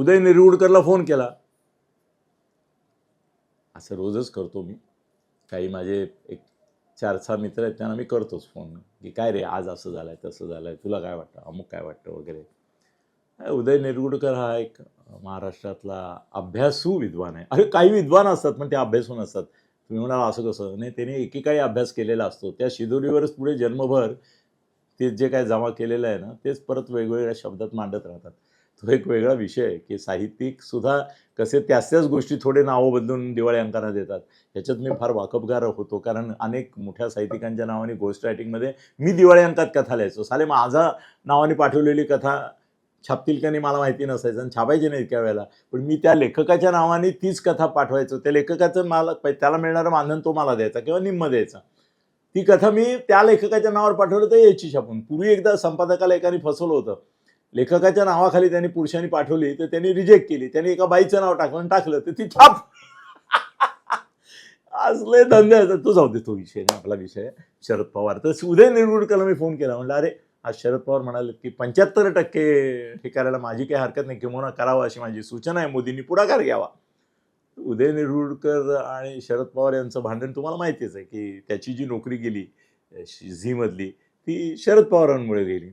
उदय निरगुडकरला phone केला. असं रोजच करतो मी. काही माझे एक चार सहा मित्र आहेत त्यांना मी करतोच फोन. की काय रे आज असं झालंय तसं झालंय तुला काय वाटतं? अमुक काय वाटतं वगैरे. उदय निरगुडकर हा एक महाराष्ट्रातला अभ्यासू विद्वान आहे. अरे काही विद्वान असतात पण ते अभ्यासू नसतात. तुम्ही म्हणाल असं कसं? नाही त्याने एकेकाळी अभ्यास केलेला असतो. त्या शिदोरीवरच पुढे जन्मभर ते जे काय जमा केलेलं आहे ना तेच परत वेगवेगळ्या शब्दात मांडत राहतात. तो एक वेगळा विषय आहे की साहित्यिक सुद्धा कसे त्याच त्याच गोष्टी थोडे नावं बदलून दिवाळी अंकांना देतात. याच्यात मी फार वाकबगार होतो. कारण अनेक मोठ्या साहित्यिकांच्या नावाने गोस्ट रायटिंगमध्ये मी दिवाळी अंकात कथा लिहायचो. साले माझा नावाने पाठवलेली कथा छापतील का नाही मला माहिती नसायचं आणि छापायची नाही इतक्या वेळेला. पण मी त्या लेखकाच्या नावाने तीच कथा पाठवायचो. त्या लेखकाचं मला त्याला मिळणारं मानधन तो मला द्यायचा किंवा निम्म द्यायचा. ती कथा मी त्या लेखकाच्या नावावर पाठवलं तर यायची छापून. पूर्वी एकदा संपादकाला एकाने फसवलं होतं. लेखकाच्या नावाखाली त्यांनी पुरुषांनी पाठवली तर त्यांनी रिजेक्ट केली. त्यांनी एका बाईचं नाव टाकलं टाकलं तर ती छाप. असले धंदे तो जाऊ दे तो विषय नाही आपला विषय शरद पवार. तर उदय निरगुडकरला मी फोन केला. म्हणलं अरे आज शरद पवार म्हणाले की पंच्याहत्तर टक्के हे करायला माझी काही हरकत नाही किंवा करावं अशी माझी सूचना आहे मोदींनी पुढाकार घ्यावा. उदय निरगुडकर आणि शरद पवार यांचं भांडण तुम्हाला माहितीच आहे की त्याची जी नोकरी गेली झीमधली ती शरद पवारांमुळे गेली.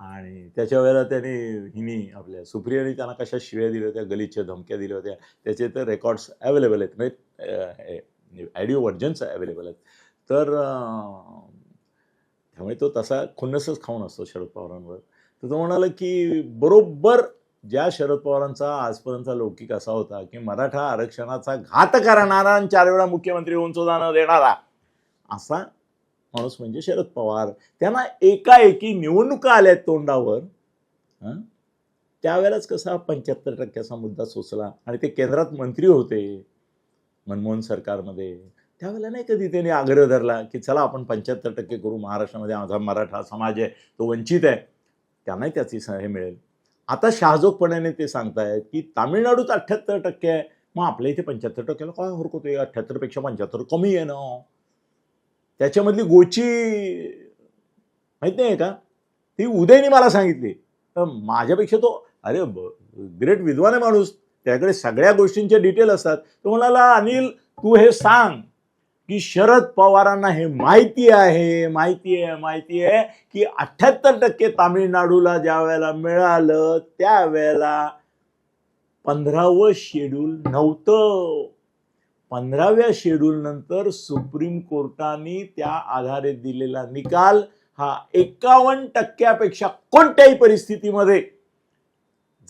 आणि त्याच्या वेळेला त्याने हिनी आपल्या सुप्रियाने त्यांना कशा शिव्या दिल्या होत्या गलीच्या धमक्या दिल्या होत्या त्याचे तर रेकॉर्ड्स अवेलेबल आहेत. म्हणजे ॲडिओ व्हर्जन्स अवेलेबल आहेत. तर त्यामुळे तो तसा खुन्नसच खाऊन असतो शरद पवारांवर. तर तो म्हणाला की बरोबर ज्या शरद पवारांचा आजपर्यंतचा लौकिक असा होता की मराठा आरक्षणाचा घात करणारा आणि चार वेळा मुख्यमंत्री होऊन सुद्धा न देणारा असा माणूस म्हणजे शरद पवार. त्यांना एकाएकी निवडणुका आल्या आहेत तोंडावर त्यावेळेलाच कसा पंच्याहत्तर टक्क्याचा मुद्दा सोचला आणि ते केंद्रात मंत्री होते मनमोहन सरकारमध्ये. त्यावेळेला नाही कधी त्यांनी आग्रह धरला की चला आपण पंच्याहत्तर टक्के करू महाराष्ट्रामध्ये माझा मराठा समाज आहे तो वंचित आहे. त्यांनाही त्याची हे मिळेल. आता शहाजोगपणाने ते सांगतायत की तामिळनाडूत अठ्ठ्याहत्तर टक्के आहे. मग आपल्या इथे पंच्याहत्तर टक्क्याला काय हरकत आहे? अठ्ठ्याहत्तरपेक्षा पंच्याहत्तर कमी आहे ना. त्याच्यामधली गोची माहीत नाही का? ती उदयने मला सांगितली. तर माझ्यापेक्षा तो अरे ग्रेट विद्वान आहे माणूस. त्याकडे सगळ्या गोष्टींचे डिटेल असतात. तो म्हणाला अनिल तू हे सांग की शरद पवारांना हे माहिती आहे माहिती आहे माहिती आहे की अठ्ठ्याहत्तर टक्के तामिळनाडूला ज्या वेळेला मिळालं त्यावेळेला पंधरावं शेड्यूल नव्हतं. पंधराव्या शेड्यूलनंतर सुप्रीम कोर्टाने त्या आधारे दिलेला निकाल हा एकावन्न टक्क्यापेक्षा कोणत्याही परिस्थितीमध्ये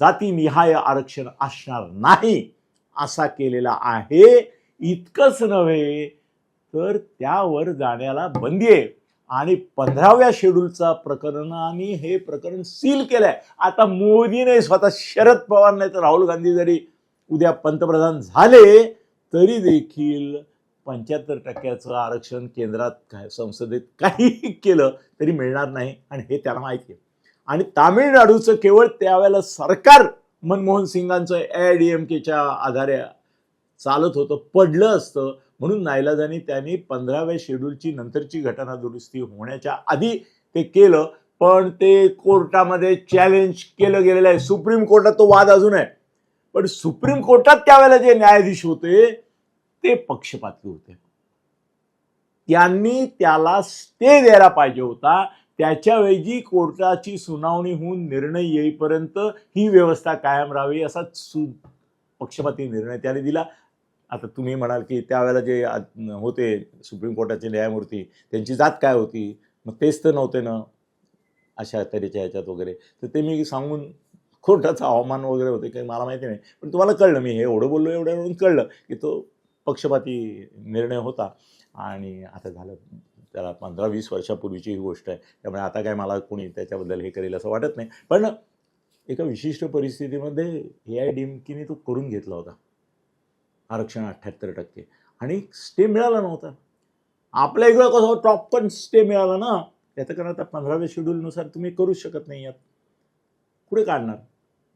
जातीनिहाय आरक्षण असणार नाही असा केलेला आहे. इतकंच नव्हे तर त्यावर जाण्याला बंदी आहे. आणि पंधराव्या शेड्यूलचा प्रकरणाने हे प्रकरण सील केलंय. आता मोदीने स्वतः शरद पवार नाही तर राहुल गांधी जरी उद्या पंतप्रधान झाले तरी देखील पंच्याहत्तर टक्क्याचं आरक्षण केंद्रात काय संसदेत काही केलं तरी मिळणार नाही आणि हे त्याला माहिती आहे. आणि तामिळनाडूचं केवळ त्यावेळेला सरकार मनमोहन सिंगांचं ए डी एम केच्या आधारे चालत होतं पडलं असतं. म्हणून नाईलाजाने त्यांनी पंधराव्या शेड्यूलची नंतरची घटना दुरुस्ती होण्याच्या आधी ते केलं पण ते कोर्टामध्ये चॅलेंज केलं गेलेलं आहे. सुप्रीम कोर्टात तो वाद अजून आहे. पण सुप्रीम कोर्टात त्यावेळेला जे न्यायाधीश होते ते पक्षपाती होते. त्यांनी त्याला स्टे द्यायला पाहिजे होता. त्याच्याऐवजी कोर्टाची सुनावणी होऊन निर्णय येईपर्यंत ही व्यवस्था कायम राहावी असा सु पक्षपाती निर्णय त्याने दिला. आता तुम्ही म्हणाल की त्यावेळेला जे होते सुप्रीम कोर्टाचे न्यायमूर्ती त्यांची जात काय होती? मग तेच तर नव्हते ना अशा तऱ्हेच्या ह्याच्यात वगैरे. तर ते मी सांगून कोर्टाचं हवामान वगैरे होते काही मला माहिती नाही. पण तुम्हाला कळलं मी हे एवढं बोललो एवढं कळलं की तो पक्षपाती निर्णय होता. आणि आता झालं त्याला पंधरा वीस वर्षापूर्वीची ही गोष्ट आहे. त्यामुळे आता काय मला कोणी त्याच्याबद्दल हे करेल असं वाटत नाही. पण एका विशिष्ट परिस्थितीमध्ये ए आय डीमकीने तो करून घेतला होता. आरक्षण अठ्ठ्याहत्तर टक्के. आणि स्टे मिळाला नव्हता. आपल्या इकडं कसं टॉप पण स्टे मिळाला ना? याचं कारण आता पंधराव्या शेड्यूलनुसार तुम्ही करूच शकत नाही आहात कुठे काढणार.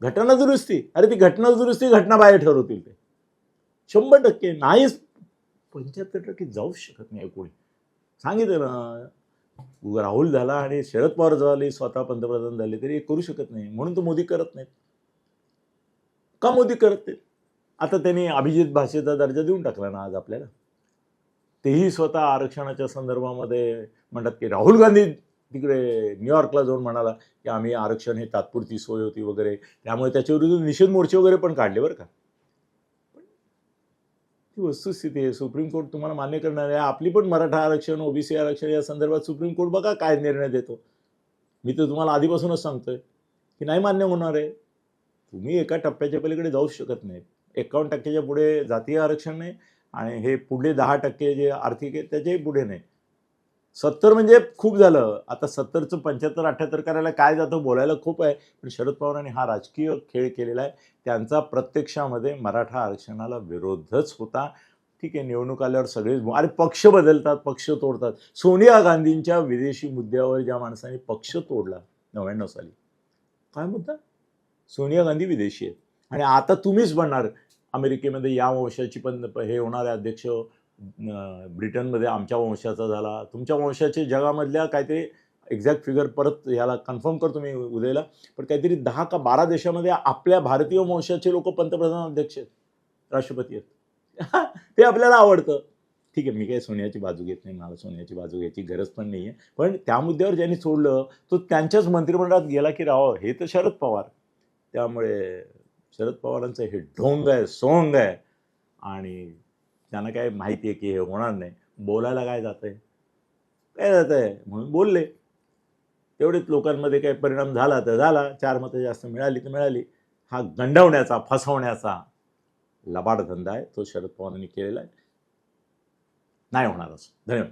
घटना दुरुस्ती. अरे ती घटना दुरुस्ती घटना बाहेर ठरवतील ते. शंभर टक्के नाहीच. पंच्याहत्तर टक्के जाऊच शकत नाही कोणी. सांगितलं ना राहुल झाला आणि शरद पवार झाले स्वतः पंतप्रधान झाले तरी करू शकत नाही. म्हणून तो मोदी करत नाहीत. का मोदी करत ते आता त्यांनी अभिजित भाषेचा दर्जा देऊन टाकला ना आज आपल्याला. तेही स्वतः आरक्षणाच्या संदर्भामध्ये म्हणतात की राहुल गांधी तिकडे न्यूयॉर्कला जाऊन म्हणाला की आम्ही आरक्षण हे तात्पुरती सोय होती वगैरे. त्यामुळे त्याच्याविरुद्ध निषेध मोर्चे वगैरे पण काढले बरं का. ती वस्तुस्थिती आहे. सुप्रीम कोर्ट तुम्हाला मान्य करणार आहे. आपली पण मराठा आरक्षण ओबीसी आरक्षण या संदर्भात सुप्रीम कोर्ट बघा काय निर्णय देतो. मी तर तुम्हाला आधीपासूनच सांगतोय की नाही मान्य होणार आहे. तुम्ही एका टप्प्याच्या पलीकडे जाऊ शकत नाही. एकावन्न टक्क्याच्या पुढे जातीय आरक्षण नाही आणि हे पुढे दहा टक्के जे आर्थिक आहे त्याच्याही पुढे नाही. सत्तर म्हणजे खूप झालं. आता सत्तरचं पंच्याहत्तर अठ्ठ्याहत्तर करायला काय जातं बोलायला खूप आहे पण शरद पवारांनी हा राजकीय खेळ केलेला आहे. त्यांचा प्रत्यक्षामध्ये मराठा आरक्षणाला विरोधच होता. ठीक आहे निवडणूक आल्यावर सगळेच अरे पक्ष बदलतात पक्ष तोडतात. सोनिया गांधींच्या विदेशी मुद्द्यावर ज्या माणसाने पक्ष तोडला नव्याण्णव साली. काय मुद्दा? सोनिया गांधी विदेशी आहेत. आणि आता तुम्हीच बनणार अमेरिकेमध्ये या वंशाची पण हे होणारे अध्यक्ष ब्रिटनमध्ये आमच्या वंशाचा झाला. तुमच्या वंशाचे जगामधल्या काहीतरी एक्झॅक्ट फिगर परत याला कन्फर्म करतो मी उद्याला. पण काहीतरी दहा का बारा देशामध्ये आपल्या भारतीय वंशाचे लोक पंतप्रधान अध्यक्ष आहेत. राष्ट्रपती आहेत. ते आपल्याला आवडतं. ठीक आहे मी काही सोन्याची बाजू घेत नाही. मला सोन्याची बाजू घ्यायची गरज पण नाही आहे पण त्या मुद्द्यावर ज्यांनी सोडलं तो त्यांच्याच मंत्रिमंडळात गेला की राव हे तर शरद पवार. त्यामुळे शरद पवारांचं हे ढोंग आहे सोंग आहे. आणि त्यांना काय माहिती आहे की हे होणार नाही. बोलायला काय जातं आहे काय जातं आहे म्हणून बोलले. तेवढेच लोकांमध्ये काही परिणाम झाला तर झाला. चार मतं जास्त मिळाली तर मिळाली. हा गंडवण्याचा फसवण्याचा लबाड धंदा आहे. तो शरद पवारांनी केलेला आहे. नाही होणार असं. धन्यवाद.